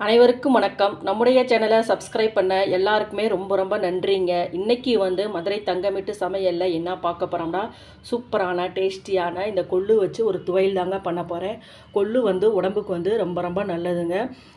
அனைவருக்கும் வணக்கம். நம்முடைய சேனலை சப்ஸ்கிரைப் பண்ண எல்லாருக்குமே ரொம்ப ரொம்ப நன்றிங்க. இன்றைக்கி வந்து மதுரை தங்கமிட்டு சமையலில் என்ன பார்க்க போகிறோம்னா சூப்பரான டேஸ்டியான இந்த கொள்ளு வச்சு ஒரு துவையல் தாங்க பண்ண போகிறேன் கொள்ளு வந்து உடம்புக்கு வந்து ரொம்ப ரொம்ப நல்லதுங்க.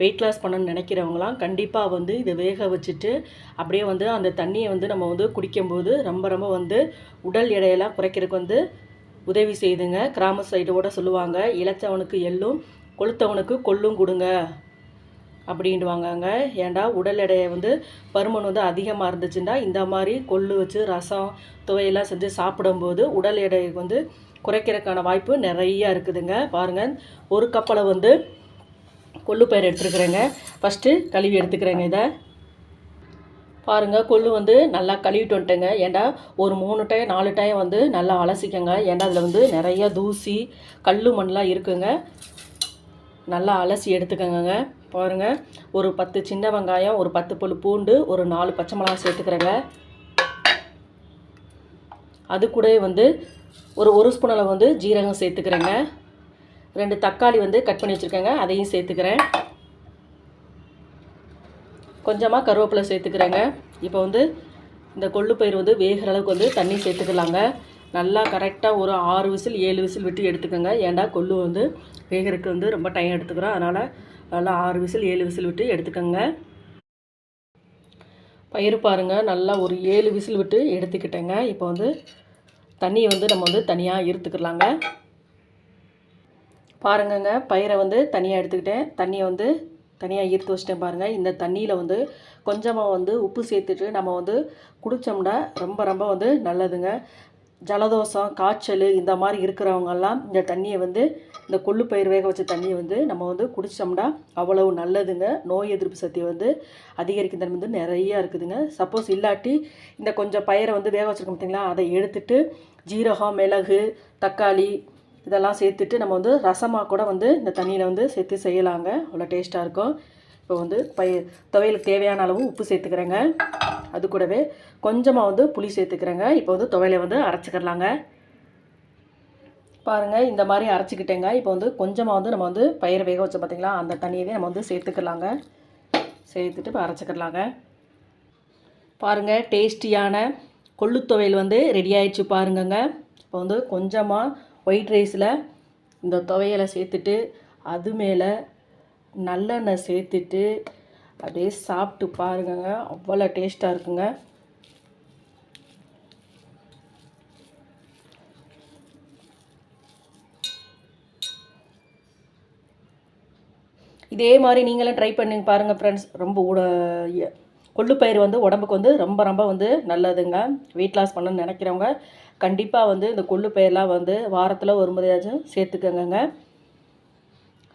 வெயிட் லாஸ் பண்ணணும்னு நினைக்கிறவங்களாம் கண்டிப்பாக வந்து இதை வேக வச்சுட்டு அப்படியே வந்து அந்த தண்ணியை வந்து நம்ம வந்து குடிக்கும்போது ரொம்ப ரொம்ப வந்து உடல் எடையெல்லாம் குறைக்கிறதுக்கு வந்து உதவி செய்துங்க கிராம சைடோட சொல்லுவாங்க இழைச்சவனுக்கு எள்ளும் கொளுத்தவனுக்கு கொள்ளும் கொடுங்க. அப்படின்டுவாங்கங்க ஏன்டா உடல் எடையை வந்து பருமன் வந்து அதிகமாக இருந்துச்சுன்னா இந்த மாதிரி கொள்ளு வச்சு ரசம் துவையெல்லாம் செஞ்சு சாப்பிடும்போது உடல் எடை வந்து குறைக்கிறதுக்கான வாய்ப்பு நிறையா இருக்குதுங்க. பாருங்கள் ஒரு கப்பலை வந்து கொள்ளு பயிர் எடுத்துருக்குறேங்க. ஃபஸ்ட்டு கழுவி எடுத்துக்கிறேங்க இதை. பாருங்கள் கொள்ளு வந்து நல்லா கழுவிட்டு வந்துட்டேங்க. ஏன்டா ஒரு மூணு டைம் நாலு டைம் வந்து நல்லா அலசிக்கங்க. ஏன்டா அதில் வந்து நிறைய தூசி கல் மண்லாம் இருக்குங்க. நல்லா அலசி எடுத்துக்கோங்க பாருங்கள் ஒரு பத்து சின்ன வெங்காயம் ஒரு பத்து பல்லு பூண்டு ஒரு நாலு பச்சை மிளகா சேர்த்துக்கிறேங்க. அது கூட வந்து ஒரு ஒரு ஸ்பூன் அளவு வந்து ஜீரகம் சேர்த்துக்கிறேங்க. ரெண்டு தக்காளி வந்து கட் பண்ணி வச்சுருக்கேங்க. அதையும் சேர்த்துக்கிறேன். கொஞ்சமாக கருவேப்பிலை சேர்த்துக்கிறேங்க. இப்போ வந்து இந்த கொள்ளு பயிர் வந்து வேகிற அளவுக்கு வந்து தண்ணி சேர்த்துக்கலாங்க. நல்லா கரெக்டாக ஒரு ஆறு விசில் ஏழு விசில் விட்டு எடுத்துக்கோங்க. ஏன்டா கொள்ளு வந்து வேகிறதுக்கு வந்து ரொம்ப டைம் எடுத்துக்கிறோம். அதனால் நல்லா ஆறு விசில் ஏழு விசில் விட்டு எடுத்துக்கோங்க. பயிர் பாருங்கள் நல்லா ஒரு ஏழு விசில் விட்டு எடுத்துக்கிட்டேங்க. இப்போ வந்து தண்ணியை வந்து நம்ம வந்து தனியாக இருத்துக்கலாங்க பாருங்கங்க. பயிரை வந்து தனியாக எடுத்துக்கிட்டேன். தண்ணியை வந்து தனியாக ஈர்த்து வச்சிட்டேன் பாருங்கள் இந்த தண்ணியில் வந்து கொஞ்சமாக வந்து உப்பு சேர்த்துட்டு நம்ம வந்து குடித்தோம்னா ரொம்ப ரொம்ப வந்து நல்லதுங்க. ஜலதோஷம் காய்ச்சல் இந்த மாதிரி இருக்கிறவங்கெல்லாம் இந்த தண்ணியை வந்து இந்த கொள்ளு பயிர் வேக வச்ச தண்ணியை வந்து நம்ம வந்து குடித்தோம்னா அவ்வளவு நல்லதுங்க. நோய் எதிர்ப்பு சக்தி வந்து அதிகரிக்கும் தன்மை வந்து நிறையா இருக்குதுங்க. சப்போஸ் இல்லாட்டி இந்த கொஞ்சம் பயிரை வந்து வேக வச்சுருக்கோம் பார்த்தீங்களா? அதை எடுத்துட்டு ஜீரகம் மிளகு தக்காளி இதெல்லாம் சேர்த்துட்டு நம்ம வந்து ரசமாக கூட வந்து இந்த தண்ணியில் வந்து சேர்த்து செய்யலாங்க. அவ்வளோ டேஸ்ட்டாக இருக்கும். இப்போ வந்து பயிர் துவையலுக்கு தேவையான அளவு உப்பு சேர்த்துக்கிறேங்க. அது கூடவே கொஞ்சமாக வந்து புளி சேர்த்துக்கிறேங்க. இப்போ வந்து துவையில வந்து அரைச்சிக்கிறலாங்க. பாருங்கள் இந்த மாதிரி அரைச்சிக்கிட்டேங்க. இப்போ வந்து கொஞ்சமாக வந்து நம்ம வந்து பயிரை வேக வச்சோம் பார்த்திங்களா அந்த தண்ணியவே நம்ம வந்து சேர்த்துக்கலாங்க. சேர்த்துட்டு இப்போ அரைச்சிக்கிறலாங்க. பாருங்கள் டேஸ்டியான கொள்ளு துவையல் வந்து ரெடி ஆயிடுச்சு பாருங்கங்க. இப்போ வந்து கொஞ்சமாக ஒயிட் ரைஸில் இந்த துவையலை சேர்த்துட்டு அது மேலே நல்லெண்ணெய் சேர்த்துட்டு அப்படியே சாப்பிட்டு பாருங்கங்க. அவ்வளோ டேஸ்ட்டாக இருக்குங்க. இதே மாதிரி நீங்களும் ட்ரை பண்ணி பாருங்கள் ஃப்ரெண்ட்ஸ் ரொம்ப உட கொள்ளுப்பயிர் வந்து உடம்புக்கு வந்து ரொம்ப ரொம்ப வந்து நல்லதுங்க. வெயிட் லாஸ் பண்ணணும்னு நினைக்கிறவங்க கண்டிப்பாக வந்து இந்த கொள்ளுப்பயிரெலாம் வந்து வாரத்தில் ஒரு முறையாச்சும் சேர்த்துக்கோங்க